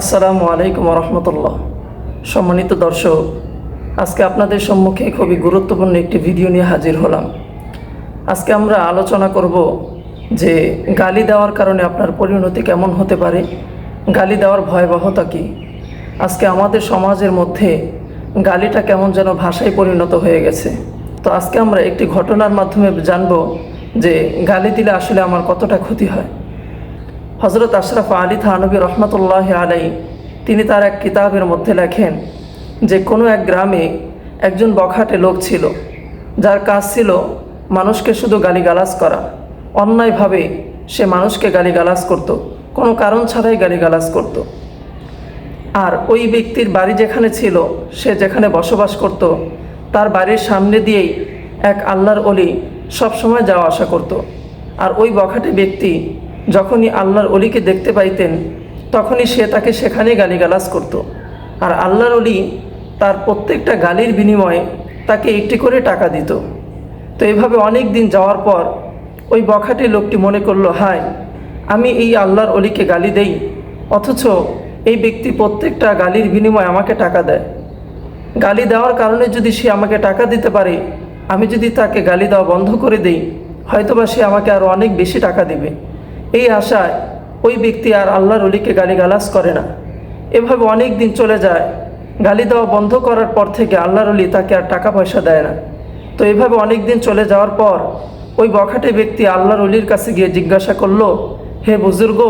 আসসালামু আলাইকুম রহমতুল্লাহ সম্মানিত দর্শক, আজকে আপনাদের সম্মুখে খুবই গুরুত্বপূর্ণ একটি ভিডিও নিয়ে হাজির হলাম। আজকে আমরা আলোচনা করব যে গালি দেওয়ার কারণে আপনার পরিণতি কেমন হতে পারে, গালি দেওয়ার ভয়াবহতা কী? আজকে আমাদের সমাজের মধ্যে গালিটা কেমন যেন ভাষায় পরিণত হয়ে গেছে। তো আজকে আমরা একটি ঘটনার মাধ্যমে জানব যে গালি দিলে আসলে আমার কতটা ক্ষতি হয়। হজরত আশরাফ আলী থানবী রহমতুল্লাহ আলাই তিনি তার এক কিতাবের মধ্যে লেখেন যে, কোনো এক গ্রামে একজন বখাটে লোক ছিল, যার কাজ ছিল মানুষকে শুধু গালিগালাজ করা। অন্যায়ভাবে সে মানুষকে গালিগালাজ করত, কোনো কারণ ছাড়াই গালিগালাজ করত। আর ওই ব্যক্তির বাড়ি যেখানে ছিল, সে যেখানে বসবাস করত, তার বাড়ির সামনে দিয়েই এক আল্লাহর অলি সবসময় যাওয়া আসা করত। আর ওই বখাটে ব্যক্তি যখনই আল্লাহর অলিকে দেখতে পাইতেন, তখনই সে তাকে সেখানেই গালিগালাজ করত। আর আল্লাহর অলি তার প্রত্যেকটা গালির বিনিময়ে তাকে একটি করে টাকা দিত। তো এভাবে অনেক দিন যাওয়ার পর ওই বখাটে লোকটি মনে করল, হায়, আমি এই আল্লাহর অলিকে গালি দেই, অথচ এই ব্যক্তি প্রত্যেকটা গালির বিনিময়ে আমাকে টাকা দেয়। গালি দেওয়ার কারণে যদি সে আমাকে টাকা দিতে পারে, আমি যদি তাকে গালি দেওয়া বন্ধ করে দেই, হয়তোবা সে আমাকে আরও অনেক বেশি টাকা দিবে। এই আশায় ওই ব্যক্তি আর আল্লাহর অলিকে গালি গালাজ করে না। এভাবে অনেক দিন চলে যায়। গালি দেওয়া বন্ধ করার পর থেকে আল্লাহর অলি তাকে আর টাকা পয়সা দেয় না। তো এভাবে অনেক দিন চলে যাওয়ার পর ওই বখাটে ব্যক্তি আল্লাহর অলির কাছে গিয়ে জিজ্ঞাসা করল, হে বুজুর্গ,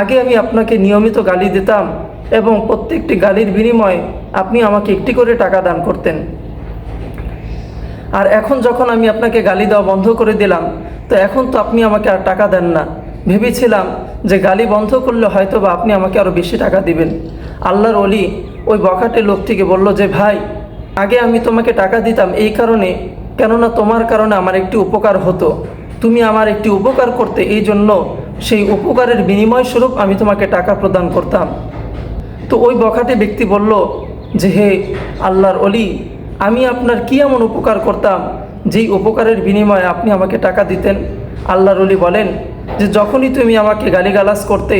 আগে আমি আপনাকে নিয়মিত গালি দিতাম এবং প্রত্যেকটি গালির বিনিময়ে আপনি আমাকে একটি করে টাকা দান করতেন। আর এখন যখন আমি আপনাকে গালি দেওয়া বন্ধ করে দিলাম, তো এখন তো আপনি আমাকে আর টাকা দেন না। ভেবেছিলাম যে গালি বন্ধ করলে হয়তো বা আপনি আমাকে আরও বেশি টাকা দিবেন। আল্লাহর অলি ওই বখাটে লোকটিকে বলল যে, ভাই, আগে আমি তোমাকে টাকা দিতাম এই কারণে, কেননা তোমার কারণে আমার একটি উপকার হতো। তুমি আমার একটি উপকার করতে এই জন্য সেই উপকারের বিনিময় স্বরূপ আমি তোমাকে টাকা প্রদান করতাম। তো ওই বখাটে ব্যক্তি বলল যে, হে আল্লাহর অলি আমি আপনার কি এমন উপকার করতাম, যেই উপকারের বিনিময়ে আপনি আমাকে টাকা দিতেন? আল্লাহর অলি বলেন যে যখনই তুমি আমাকে গালিগালাজ করতে,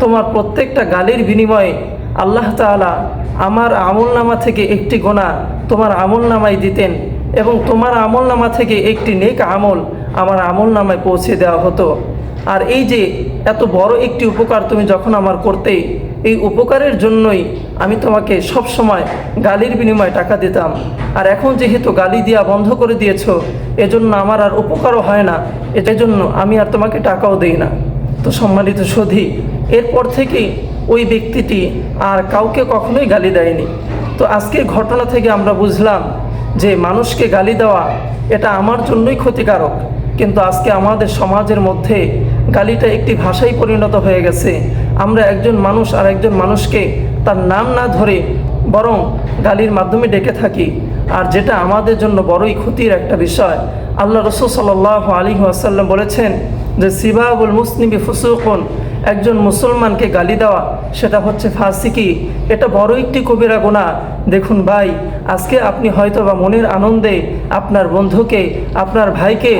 তোমার প্রত্যেকটা গালির বিনিময়ে আল্লাহ তালা আমার আমল নামা থেকে একটি গোনা তোমার আমল নামায় দিতেন এবং তোমার আমল নামা থেকে একটি নেক আমল আমার আমল নামায় পৌঁছে দেওয়া হতো। আর এই যে এত বড় একটি উপকার তুমি যখন আমার করতে এই উপকারের জন্যই আমি তোমাকে সব সময় গালির বিনিময়ে টাকা দিতাম। আর এখন যেহেতু গালি দেওয়া বন্ধ করে দিয়েছ, এজন্য আমার আর উপকারও হয় না। জন্য আমি আর তোমাকে টাকাও দেই না। তো সম্মানিত সধি, এরপর থেকেই ওই ব্যক্তিটি আর কাউকে কখনোই গালি দেয়নি। তো আজকের ঘটনা থেকে আমরা বুঝলাম যে মানুষকে গালি দেওয়া এটা আমার জন্যই ক্ষতিকারক। কিন্তু আজকে আমাদের সমাজের মধ্যে গালিটা একটি ভাষায় পরিণত হয়ে গেছে। আমরা একজন মানুষ আর একজন মানুষকে তার নাম না ধরে বরং গালির মাধ্যমে ডেকে থাকি। আর যেটা আমাদের জন্য বড়ই ক্ষতির একটা বিষয়। আল্লাহ রসুল সাল্লাহ আলী আসাল্লাম বলেছেন যে, সিবাবুল মুসলিমি ফুসুকন। একজন মুসলমানকে গালি দেওয়া, সেটা হচ্ছে ফাসিকি। এটা বড় একটি কবিরা গোনা দেখুন ভাই, আজকে আপনি হয়তো বা মনের আনন্দে আপনার বন্ধুকে, আপনার ভাইকে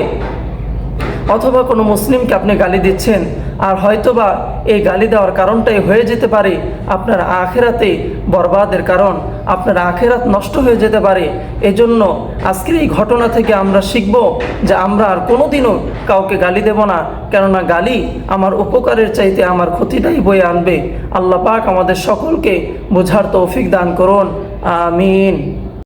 অথবা কোনো মুসলিমকে আপনি গালি দিচ্ছেন, আর হয়তোবা এই গালি দেওয়ার কারণটাই হয়ে যেতে পারে আপনার আখেরাতে বরবাদের কারণ, আপনার আখেরাত নষ্ট হয়ে যেতে পারে। এজন্য আজকের এই ঘটনা থেকে আমরা শিখব যে আমরা আর কোনোদিনও কাউকে গালি দেব না, কেননা গালি আমার উপকারের চাইতে আমার ক্ষতিটাই বয়ে আনবে। আল্লাহ পাক আমাদের সকলকে বোঝার তৌফিক দান করুন। আমিন।